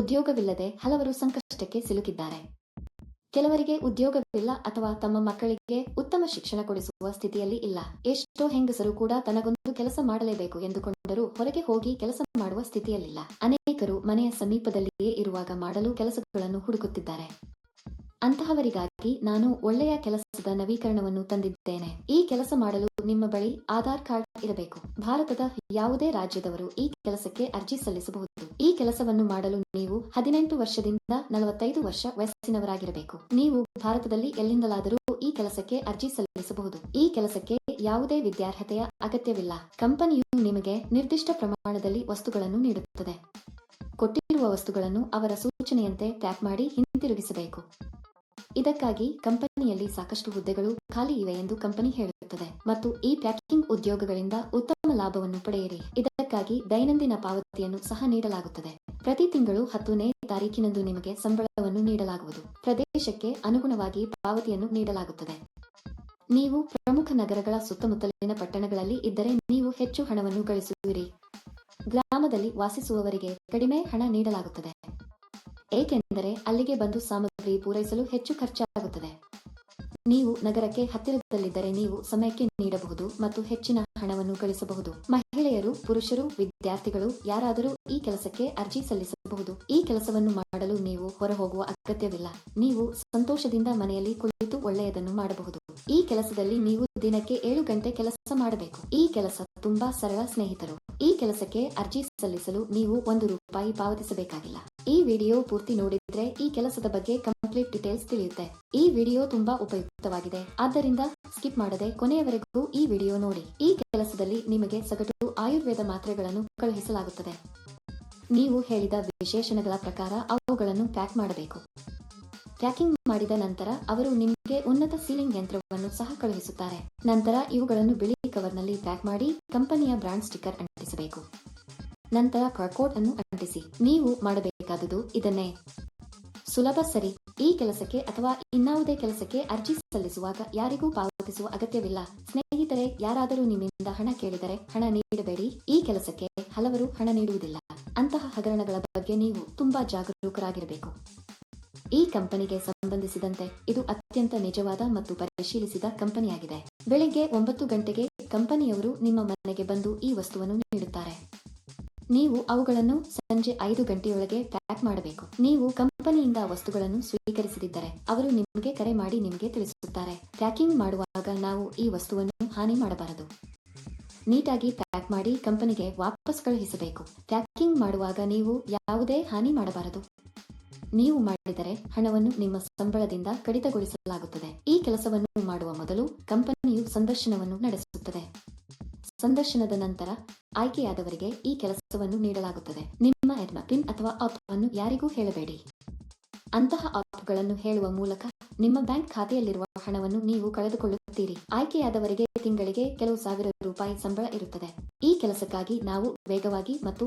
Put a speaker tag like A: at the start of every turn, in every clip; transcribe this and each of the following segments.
A: ಉದ್ಯೋಗವಿಲ್ಲದೆ ಹಲವರು ಸಂಕಷ್ಟಕ್ಕೆ ಸಿಲುಕಿದ್ದಾರೆ. ಕೆಲವರಿಗೆ ಉದ್ಯೋಗವಿಲ್ಲ ಅಥವಾ ತಮ್ಮ ಮಕ್ಕಳಿಗೆ ಉತ್ತಮ ಶಿಕ್ಷಣ ಕೊಡಿಸುವ ಸ್ಥಿತಿಯಲ್ಲಿ ಇಲ್ಲ. ಎಷ್ಟೋ ಹೆಂಗಸರು ಕೂಡ ತನಗೊಂದು ಕೆಲಸ ಮಾಡಲೇಬೇಕು ಎಂದುಕೊಂಡರೂ ಹೊರಗೆ ಹೋಗಿ ಕೆಲಸ ಮಾಡುವ ಸ್ಥಿತಿಯಲ್ಲಿಲ್ಲ. ಅನೇಕರು ಮನೆಯ ಸಮೀಪದಲ್ಲಿಯೇ ಇರುವಾಗ ಮಾಡಲು ಕೆಲಸಗಳನ್ನು ಹುಡುಕುತ್ತಿದ್ದಾರೆ. ಅಂತಹವರಿಗಾಗಿ ನಾನು ಒಳ್ಳೆಯ ಕೆಲಸದ ನವೀಕರಣವನ್ನು ತಂದಿದ್ದೇನೆ. ಈ ಕೆಲಸ ಮಾಡಲು ನಿಮ್ಮ ಬಳಿ ಆಧಾರ್ ಕಾರ್ಡ್ ಇರಬೇಕು. ಭಾರತದ ಯಾವುದೇ ರಾಜ್ಯದವರು ಈ ಕೆಲಸಕ್ಕೆ ಅರ್ಜಿ ಸಲ್ಲಿಸಬಹುದು. ಈ ಕೆಲಸವನ್ನು ಮಾಡಲು ನೀವು ಹದಿನೆಂಟು ವರ್ಷದಿಂದ ನಲವತ್ತೈದು ವರ್ಷ ವಯಸ್ಸಿನವರಾಗಿರಬೇಕು. ನೀವು ಭಾರತದಲ್ಲಿ ಎಲ್ಲಿಂದಲಾದರೂ ಈ ಕೆಲಸಕ್ಕೆ ಅರ್ಜಿ ಸಲ್ಲಿಸಬಹುದು. ಈ ಕೆಲಸಕ್ಕೆ ಯಾವುದೇ ವಿದ್ಯಾರ್ಹತೆಯ ಅಗತ್ಯವಿಲ್ಲ. ಕಂಪನಿಯು ನಿಮಗೆ ನಿರ್ದಿಷ್ಟ ಪ್ರಮಾಣದಲ್ಲಿ ವಸ್ತುಗಳನ್ನು ನೀಡುತ್ತದೆ. ಕೊಟ್ಟಿರುವ ವಸ್ತುಗಳನ್ನು ಅವರ ಸೂಚನೆಯಂತೆ ಟ್ಯಾಪ್ ಮಾಡಿ ಹಿಂತಿರುಗಿಸಬೇಕು. ಇದಕ್ಕಾಗಿ ಕಂಪನಿಯಲ್ಲಿ ಸಾಕಷ್ಟು ಹುದ್ದೆಗಳು ಖಾಲಿ ಇವೆ ಎಂದು ಕಂಪನಿ ಹೇಳುತ್ತದೆ. ಮತ್ತು ಈ ಪ್ಯಾಕಿಂಗ್ ಉದ್ಯೋಗಗಳಿಂದ ಉತ್ತಮ ಲಾಭವನ್ನು ಪಡೆಯಿರಿ. ಇದಕ್ಕಾಗಿ ದೈನಂದಿನ ಪಾವತಿಯನ್ನು ಸಹ ನೀಡಲಾಗುತ್ತದೆ. ಪ್ರತಿ ತಿಂಗಳು ಹತ್ತನೇ ತಾರೀಕಿನಂದು ನಿಮಗೆ ಸಂಬಳವನ್ನು ನೀಡಲಾಗುವುದು. ಪ್ರದೇಶಕ್ಕೆ ಅನುಗುಣವಾಗಿ ಪಾವತಿಯನ್ನು ನೀಡಲಾಗುತ್ತದೆ. ನೀವು ಪ್ರಮುಖ ನಗರಗಳ ಸುತ್ತಮುತ್ತಲಿನ ಪಟ್ಟಣಗಳಲ್ಲಿ ಇದ್ದರೆ ನೀವು ಹೆಚ್ಚು ಹಣವನ್ನು ಗಳಿಸುವಿರಿ. ಗ್ರಾಮದಲ್ಲಿ ವಾಸಿಸುವವರಿಗೆ ಕಡಿಮೆ ಹಣ ನೀಡಲಾಗುತ್ತದೆ. ಏಕೆಂದರೆ ಅಲ್ಲಿಗೆ ಬಂದು ಸಾಮಗ್ರಿ ಪೂರೈಸಲು ಹೆಚ್ಚು ಖರ್ಚಾಗುತ್ತದೆ. ನೀವು ನಗರಕ್ಕೆ ಹತ್ತಿರದಲ್ಲಿದ್ದರೆ ನೀವು ಸಮಯಕ್ಕೆ ನೀಡಬಹುದು ಮತ್ತು ಹೆಚ್ಚಿನ ಹಣವನ್ನು ಗಳಿಸಬಹುದು. ಮಹಿಳೆಯರು, ಪುರುಷರು, ವಿದ್ಯಾರ್ಥಿಗಳು ಯಾರಾದರೂ ಈ ಕೆಲಸಕ್ಕೆ ಅರ್ಜಿ ಸಲ್ಲಿಸಬಹುದು. ಈ ಕೆಲಸವನ್ನು ಮಾಡಲು ನೀವು ಹೊರಹೋಗುವ ಅಗತ್ಯವಿಲ್ಲ. ನೀವು ಸಂತೋಷದಿಂದ ಮನೆಯಲ್ಲಿ ಕುಳಿತು ಒಳ್ಳೆಯದನ್ನು ಮಾಡಬಹುದು. ಈ ಕೆಲಸದಲ್ಲಿ ನೀವು ದಿನಕ್ಕೆ ಏಳು ಗಂಟೆ ಕೆಲಸ ಮಾಡಬೇಕು. ಈ ಕೆಲಸ ತುಂಬಾ ಸರಳ ಸ್ನೇಹಿತರು. ಕೆಲಸಕ್ಕೆ ಅರ್ಜಿ ಸಲ್ಲಿಸಲು ನೀವು ಒಂದು ರೂಪಾಯಿ ಪಾವತಿಸಬೇಕಾಗಿಲ್ಲ. ಈ ವಿಡಿಯೋ ಪೂರ್ತಿ ನೋಡಿದ್ರೆ ಈ ಕೆಲಸದ ಬಗ್ಗೆ ಕಂಪ್ಲೀಟ್ ಡೀಟೇಲ್ಸ್ ತಿಳಿಯುತ್ತೆ. ಈ ವಿಡಿಯೋ ತುಂಬಾ ಉಪಯುಕ್ತವಾಗಿದೆ. ಆದ್ದರಿಂದ ಸ್ಕಿಪ್ ಮಾಡದೆ ಕೊನೆಯವರೆಗೂ ಈ ವಿಡಿಯೋ ನೋಡಿ. ಈ ಕೆಲಸದಲ್ಲಿ ನಿಮಗೆ ಸಗಟು ಆಯುರ್ವೇದ ಮಾತ್ರೆಗಳನ್ನು ಕಳುಹಿಸಲಾಗುತ್ತದೆ. ನೀವು ಹೇಳಿದ ವಿಶೇಷಣಗಳ ಪ್ರಕಾರ ಅವುಗಳನ್ನು ಪ್ಯಾಕ್ ಮಾಡಬೇಕು. ಪ್ಯಾಕಿಂಗ್ ಮಾಡಿದ ನಂತರ ಅವರು ನಿಮಗೆ ಉನ್ನತ ಸೀಲಿಂಗ್ ಯಂತ್ರವನ್ನು ಸಹ ಕಳುಹಿಸುತ್ತಾರೆ. ನಂತರ ಇವುಗಳನ್ನು ಬಿಳಿ ಕವರ್ನಲ್ಲಿ ಪ್ಯಾಕ್ ಮಾಡಿ ಕಂಪನಿಯ ಬ್ರಾಂಡ್ ಸ್ಟಿಕ್ಕರ್ ಅಂಟಿಸಬೇಕು. ನಂತರ ಕಾರ್ಕೋಡ್ ಅನ್ನು ಅಂಟಿಸಿ. ನೀವು ಮಾಡಬೇಕಾದುದು ಇದನ್ನೇ. ಸುಲಭ ಸರಿ. ಈ ಕೆಲಸಕ್ಕೆ ಅಥವಾ ಇನ್ನಾವುದೇ ಕೆಲಸಕ್ಕೆ ಅರ್ಜಿ ಸಲ್ಲಿಸುವಾಗ ಯಾರಿಗೂ ಪಾವತಿಸುವ ಅಗತ್ಯವಿಲ್ಲ. ಸ್ನೇಹಿತರೆ, ಯಾರಾದರೂ ನಿಮ್ಮಿಂದ ಹಣ ಕೇಳಿದರೆ ಹಣ ನೀಡಬೇಡಿ. ಈ ಕೆಲಸಕ್ಕೆ ಹಲವರು ಹಣ ನೀಡುವುದಿಲ್ಲ. ಅಂತಹ ಹಗರಣಗಳ ಬಗ್ಗೆ ನೀವು ತುಂಬಾ ಜಾಗರೂಕರಾಗಿರಬೇಕು. ಈ ಕಂಪನಿಗೆ ಸಂಬಂಧಿಸಿದಂತೆ ಇದು ಅತ್ಯಂತ ನಿಜವಾದ ಮತ್ತು ಪರಿಶೀಲಿಸಿದ ಕಂಪನಿಯಾಗಿದೆ. ಬೆಳಿಗ್ಗೆ ಒಂಬತ್ತು ಗಂಟೆಗೆ ಕಂಪನಿಯವರು ನಿಮ್ಮ ಮನೆಗೆ ಬಂದು ಈ ವಸ್ತುವನ್ನು ನೀಡುತ್ತಾರೆ. ನೀವು ಅವುಗಳನ್ನು ಸಂಜೆ ಐದು ಗಂಟೆಯೊಳಗೆ ಪ್ಯಾಕ್ ಮಾಡಬೇಕು. ನೀವು ಕಂಪನಿಯಿಂದ ವಸ್ತುಗಳನ್ನು ಸ್ವೀಕರಿಸದಿದ್ದರೆ ಅವರು ನಿಮಗೆ ಕರೆ ಮಾಡಿ ನಿಮಗೆ ತಿಳಿಸುತ್ತಾರೆ. ಪ್ಯಾಕಿಂಗ್ ಮಾಡುವಾಗ ನಾವು ಈ ವಸ್ತುವನ್ನು ಹಾನಿ ಮಾಡಬಾರದು. ನೀಟಾಗಿ ಪ್ಯಾಕ್ ಮಾಡಿ ಕಂಪನಿಗೆ ವಾಪಸ್ ಕಳುಹಿಸಬೇಕು. ಪ್ಯಾಕಿಂಗ್ ಮಾಡುವಾಗ ನೀವು ಯಾವುದೇ ಹಾನಿ ಮಾಡಬಾರದು. ನೀವು ಮಾಡಿದರೆ ಹಣವನ್ನು ನಿಮ್ಮ ಸಂಬಳದಿಂದ ಕಡಿತಗೊಳಿಸಲಾಗುತ್ತದೆ. ಈ ಕೆಲಸವನ್ನು ಮಾಡುವ ಮೊದಲು ಕಂಪನಿಯು ಸಂದರ್ಶನವನ್ನು ನಡೆಸುತ್ತದೆ. ಸಂದರ್ಶನದ ನಂತರ ಆಯ್ಕೆಯಾದವರಿಗೆ ಈ ಕೆಲಸವನ್ನು ನೀಡಲಾಗುತ್ತದೆ. ನಿಮ್ಮ ಎಡ್ಮ ಪಿನ್ ಅಥವಾ ಆಪ್ ಅನ್ನು ಯಾರಿಗೂ ಹೇಳಬೇಡಿ. ಅಂತಹ ಆಪ್ಗಳನ್ನು ಹೇಳುವ ಮೂಲಕ ನಿಮ್ಮ ಬ್ಯಾಂಕ್ ಖಾತೆಯಲ್ಲಿರುವ ಹಣವನ್ನು ನೀವು ಕಳೆದುಕೊಳ್ಳುತ್ತೀರಿ. ಆಯ್ಕೆಯಾದವರಿಗೆ ತಿಂಗಳಿಗೆ ಕೆಲವು ಸಾವಿರ ರೂಪಾಯಿ ಸಂಬಳ ಇರುತ್ತದೆ. ಈ ಕೆಲಸಕ್ಕಾಗಿ ನಾವು ವೇಗವಾಗಿ ಮತ್ತು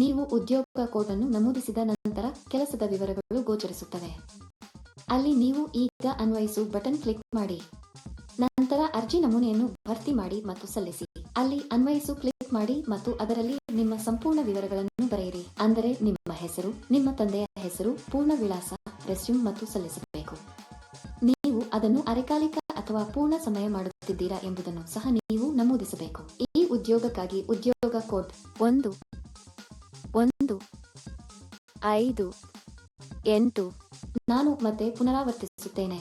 A: ನೀವು ಉದ್ಯೋಗ ಕೋಡ್ ಅನ್ನು ನಮೂದಿಸಿದ ನಂತರ ಕೆಲಸದ ವಿವರಗಳು ಗೋಚರಿಸುತ್ತವೆ. ಅಲ್ಲಿ ನೀವು ಈಗ ಅನ್ವಯಿಸು ಬಟನ್ ಕ್ಲಿಕ್ ಮಾಡಿ. ನಂತರ ಅರ್ಜಿ ನಮೂನೆಯನ್ನು ಭರ್ತಿ ಮಾಡಿ ಮತ್ತು ಸಲ್ಲಿಸಿ. ಅಲ್ಲಿ ಅನ್ವಯಿಸು ಕ್ಲಿಕ್ ಮಾಡಿ ಮತ್ತು ಅದರಲ್ಲಿ ನಿಮ್ಮ ಸಂಪೂರ್ಣ ವಿವರಗಳನ್ನು ಬರೆಯಿರಿ. ಅಂದರೆ ನಿಮ್ಮ ಹೆಸರು, ನಿಮ್ಮ ತಂದೆಯ ಹೆಸರು ಪೂರ್ಣ ವಿಳಾಸ ರೆಸ್ಯೂಮ್ ಮತ್ತು ಸಲ್ಲಿಸಬೇಕು. ನೀವು ಅದನ್ನು ಅರೆಕಾಲಿಕ ಅಥವಾ ಪೂರ್ಣ ಸಮಯ ಮಾಡುತ್ತಿದ್ದೀರಾ ಎಂಬುದನ್ನು ಸಹ ನೀವು ನಮೂದಿಸಬೇಕು. ಈ ಉದ್ಯೋಗಕ್ಕಾಗಿ ಉದ್ಯೋಗ ಕೋಡ್ ಒಂದು ಒಂದು, ಐದು, ಎಂಟು, ನಾನು ಮತ್ತೆ ಪುನರಾವರ್ತಿಸುತ್ತೇನೆ.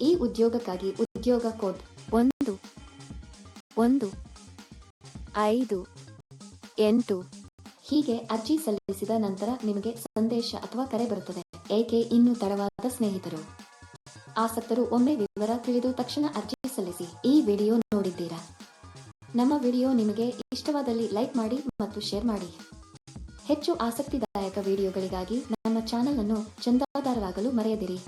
A: ಈ ಉದ್ಯೋಗಕ್ಕಾಗಿ ಉದ್ಯೋಗ ಕೋಡ್ ಒಂದು ಒಂದು, ಐದು, ಎಂಟು ಹೀಗೆ ಅರ್ಜಿ ಸಲ್ಲಿಸಿದ ನಂತರ ನಿಮಗೆ ಸಂದೇಶ ಅಥವಾ ಕರೆ ಬರುತ್ತದೆ. ಏಕೆ ಇನ್ನು ತಡವಾದ ಸ್ನೇಹಿತರು? ಆಸಕ್ತರು ಒಮ್ಮೆ ವಿವರ ತಿಳಿದು ತಕ್ಷಣ ಅರ್ಜಿ ಸಲ್ಲಿಸಿ. ಈ ವಿಡಿಯೋ ನೋಡಿದ್ದೀರಾ? ನಮ್ಮ ವಿಡಿಯೋ ನಿಮಗೆ ಇಷ್ಟವಾದಲ್ಲಿ ಲೈಕ್ ಮಾಡಿ ಮತ್ತು ಶೇರ್ ಮಾಡಿ. ಹೆಚ್ಚು ಆಸಕ್ತಿದಾಯಕ ವಿಡಿಯೋಗಳಿಗಾಗಿ ನಮ್ಮ ಚಾನೆಲ್ ಅನ್ನು ಚಂದಾದಾರರಾಗಲು ಮರೆಯದಿರಿ.